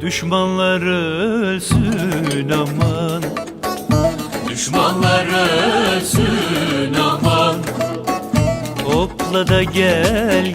Düşmanlar ölsün aman. Düşmanlar ölsün aman. Hopla da gel